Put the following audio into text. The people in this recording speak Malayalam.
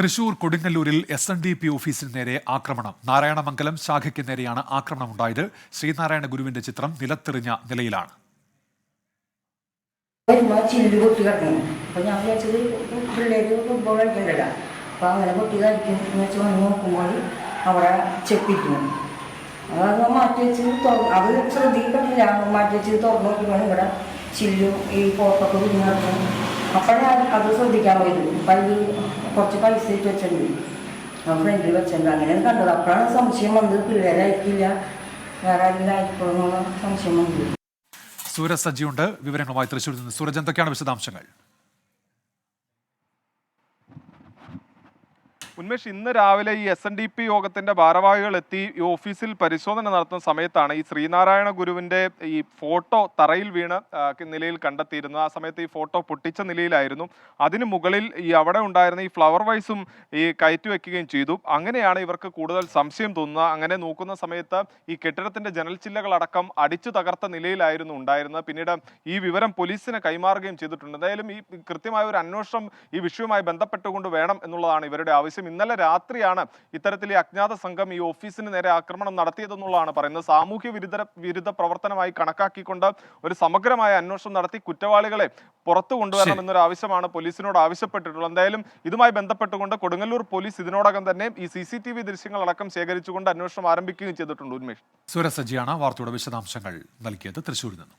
തൃശൂർ കൊടുങ്ങല്ലൂരിൽ എസ് എൻ ഡി പി ഓഫീസിന് നേരെ ആക്രമണം. നാരായണമംഗലം ശാഖയ്ക്ക് നേരെയാണ് ആക്രമണമുണ്ടായത്. ശ്രീനാരായണ ഗുരുവിന്റെ ചിത്രം നിലത്തെറിഞ്ഞ നിലയിലാണ്. നോക്കുമ്പോൾ അവിടെ ചെപ്പിക്കുന്നു. അത് മാറ്റി മാറ്റി വെച്ച് തുറന്നു നോക്കിയപ്പോൾ ഇവിടെ ചില്ലും ഈ പോപ്പൊക്കെ കുഞ്ഞു അപ്പോഴാണ് അത് ശ്രദ്ധിക്കാൻ പോയിരുന്നു അപ്പം അതിൽ കുറച്ച് പൈസ ഇട്ട് വെച്ചിട്ടുണ്ട് ആ ഫ്രണ്ടിൽ വെച്ചിട്ടുണ്ട് അങ്ങനെ കണ്ടത്. അപ്പോഴാണ് സംശയം വന്നത്. പിള്ളേരെ അയക്കില്ല. വേറെ ആരെങ്കിലും അയക്കണമെന്നുള്ള സംശയം വന്നത്. സൂരജ് സജ്ജിയുണ്ട്. വിവരങ്ങളുമായി തൃശ്ശൂരിൽ നിന്ന് സൂരജ് എന്തൊക്കെയാണ് വിശദാംശങ്ങൾ? ഉന്മേഷ് ഇന്ന് രാവിലെ ഈ എസ് എൻ ഡി പി യോഗത്തിന്റെ ഭാരവാഹികൾ എത്തി ഈ ഓഫീസിൽ പരിശോധന നടത്തുന്ന സമയത്താണ് ഈ ശ്രീനാരായണ ഗുരുവിന്റെ ഈ ഫോട്ടോ തറയിൽ വീണ് നിലയിൽ കണ്ടെത്തിയിരുന്നത്. ആ സമയത്ത് ഈ ഫോട്ടോ പൊട്ടിച്ച നിലയിലായിരുന്നു. അതിന് മുകളിൽ ഈ അവിടെ ഉണ്ടായിരുന്ന ഈ ഫ്ലവർ വൈസും ഈ കയറ്റി വെക്കുകയും ചെയ്തു. അങ്ങനെയാണ് ഇവർക്ക് കൂടുതൽ സംശയം തോന്നുന്നത്. അങ്ങനെ നോക്കുന്ന സമയത്ത് ഈ കെട്ടിടത്തിന്റെ ജനൽ ചില്ലകളടക്കം അടിച്ചു തകർത്ത നിലയിലായിരുന്നു ഉണ്ടായിരുന്നത്. പിന്നീട് ഈ വിവരം പോലീസിനെ കൈമാറുകയും ചെയ്തിട്ടുണ്ട്. എന്തായാലും ഈ കൃത്യമായ ഒരു അന്വേഷണം ഈ വിഷയവുമായി ബന്ധപ്പെട്ടുകൊണ്ട് വേണം എന്നുള്ളതാണ് ഇവരുടെ ആവശ്യം. ഇന്നലെ രാത്രിയാണ് ഇത്തരത്തിൽ ഈ അജ്ഞാത സംഘം ഈ ഓഫീസിന് നേരെ ആക്രമണം നടത്തിയതെന്നുള്ളതാണ് പറയുന്നത്. സാമൂഹ്യ വിരുദ്ധ വിരുദ്ധ പ്രവർത്തനമായി കണക്കാക്കിക്കൊണ്ട് ഒരു സമഗ്രമായ അന്വേഷണം നടത്തി കുറ്റവാളികളെ പുറത്തു കൊണ്ടുവരണം. എന്നൊരു ആവശ്യമാണ് പോലീസിനോട് ആവശ്യപ്പെട്ടിട്ടുള്ളത്. എന്തായാലും ഇതുമായി ബന്ധപ്പെട്ടുകൊണ്ട് കൊടുങ്ങല്ലൂർ പോലീസ് ഇതിനോടകം തന്നെ ഈ സി സി ടി വി ദൃശ്യങ്ങളടക്കം ശേഖരിച്ചുകൊണ്ട് അന്വേഷണം ആരംഭിക്കുകയും ചെയ്തിട്ടുണ്ട്. ഉന്മേഷ്. സുരസജിയാണ് വാർത്തയുടെ വിശദാംശങ്ങൾ നൽകിയത്. തൃശൂരിൽ നിന്നും.